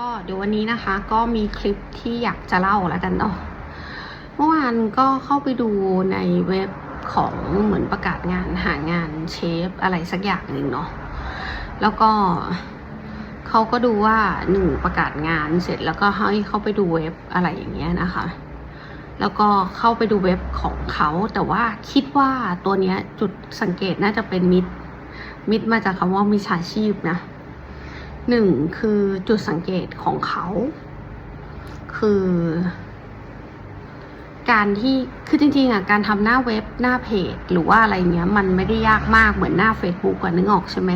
ก็เดี๋ยววันนี้นะคะก็มีคลิปที่อยากจะเล่าแล้วกันเนาะเมื่อวานก็เข้าไปดูในเว็บของเหมือนประกาศงานหางานเชฟอะไรสักอย่างหนึ่งเนาะแล้วก็เขาก็ดูว่าหนึ่งประกาศงานเสร็จแล้วก็ให้เข้าไปดูเว็บอะไรอย่างเงี้ยนะคะ แล้วก็เข้าไปดูเว็บของเขาแต่ว่าคิดว่าตัวเนี้ยจุดสังเกตน่าจะเป็นมิดมิดมาจากคำว่ามิจฉาชีพนะ หนึ่งคือจุดสังเกตของเขา คือ การที่คือจริงๆอะการทำหน้าเว็บหน้าเพจ หรือว่าอะไรเงี้ย มันไม่ได้ยากมากเหมือนหน้า Facebook อะนึกออกใช่ไหม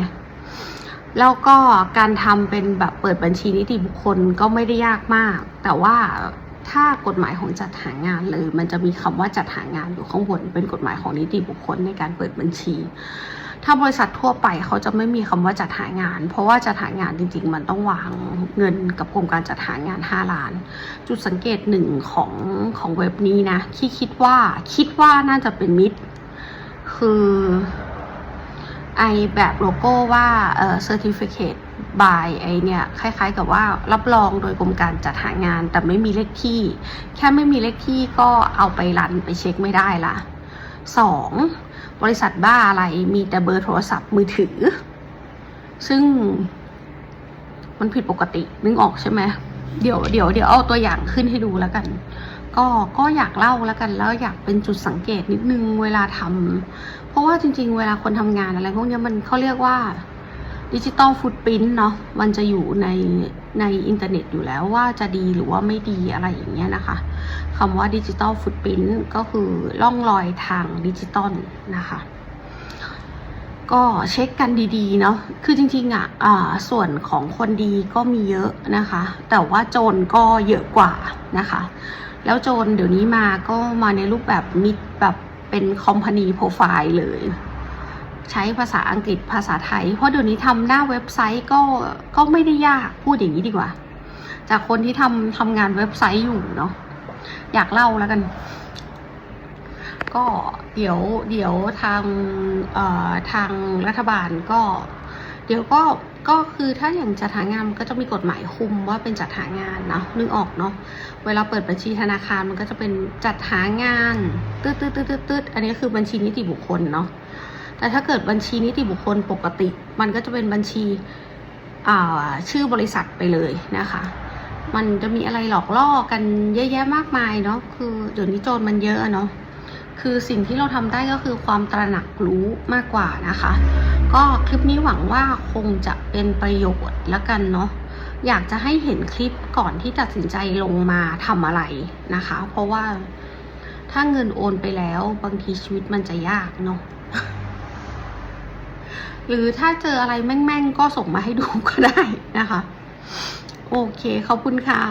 แล้วก็การทำเป็นแบบเปิดบัญชีนิติบุคคลก็ไม่ได้ยากมาก แต่ว่าถ้ากฎหมายของจัดหางานเลย มันจะมีคำว่าจัดหางานอยู่ข้างบนเป็นกฎหมายของนิติบุคคลในการเปิดบัญชี ถ้าบริษัททั่วไปเขาจะไม่มีคำว่าจัดหางาน เพราะว่าจัดหางานจริง ๆ มันต้องวางเงินกับกรมการจัดหางาน 5 ล้าน จุดสังเกตหนึ่งของของเว็บนี้นะ ที่คิดว่าคิดว่าน่าจะเป็นมิดคือไอแบบโลโก้ว่าเอ่อ certificate by ไอเนี่ยคล้ายๆกับว่ารับรองโดยกรมการจัดหางาน แต่ไม่มีเลขที่ แค่ไม่มีเลขที่ก็เอาไปรันไปเช็คไม่ได้ละสอง บริษัทบ้าอะไรมีแต่เบอร์โทรศัพท์มือถือ ซึ่งมันผิดปกตินึกออกใช่ไหมเดี๋ยวเดี๋ยวเดี๋ยวเอาตัวอย่างขึ้นให้ดูแล้วกัน ก็ก็อยากเล่าแล้วกันแล้วอยากเป็นจุดสังเกตนิดนึงเวลาทำเพราะว่าจริง ๆ เวลาคนทำงานอะไรพวกนี้มันเขาเรียกว่า ดิจิตอลฟุตปรินเนาะมันจะอยู่ในในอินเทอร์เน็ตอยู่แล้วว่าจะดีหรือว่าไม่ดีอะไรอย่างเงี้ยนะคะคำว่าดิจิตอลฟุตปรินก็คือล่องรอยทางดิจิตอลนะคะก็เช็คกันดีๆเนาะ คือจริงๆอะอ่าส่วนของคนดีก็มีเยอะนะคะ แต่ว่าโจรก็เยอะกว่านะคะ แล้วโจรเดี๋ยวนี้มาก็มาในรูปแบบมิดแบบเป็นคอมพานีโปรไฟล์เลย ใช้ภาษาอังกฤษภาษาไทย เพราะเดี๋ยวนี้ทำหน้าเว็บไซต์ก็ก็ไม่ได้ยากพูดอย่างนี้ดีกว่า จากคนที่ทำทำงานเว็บไซต์อยู่เนาะอยากเล่าแล้วกัน ก็เดี๋ยวเดี๋ยวทางเอ่อทางรัฐบาลก็ เดี๋ยวก็ก็คือถ้าอย่างจัดหางานมันก็จะมีกฎหมายคุมว่าเป็นจัดหางานเนาะนึกออกเนาะเวลาเปิดบัญชีธนาคารมันก็จะเป็นจัดหางานตืดตืดตืดตืดตืดอันนี้คือบัญชีนิติบุคคลเนาะ แต่ถ้าเกิดบัญชีนิติบุคคลปกติ มันก็จะเป็นบัญชีชื่อบริษัทไปเลยนะคะ มันจะมีอะไรหลอกล่อกันเยอะแยะมากมายเนาะคือเดี๋ยวนี้โจรมันเยอะอะเนาะคือสิ่งที่เราทำได้ก็คือความตระหนักรู้มากกว่านะคะ ก็คลิปนี้หวังว่าคงจะเป็นประโยชน์แล้วกันเนาะอยากจะให้เห็นคลิปก่อนที่ตัดสินใจลงมาทำอะไรนะคะ เพราะว่าถ้าเงินโอนไปแล้วบางทีชีวิตมันจะยากเนาะ หรือถ้าเจออะไรแม่งๆ ก็ส่งมาให้ดูก็ได้นะคะ โอเคขอบคุณค่ะ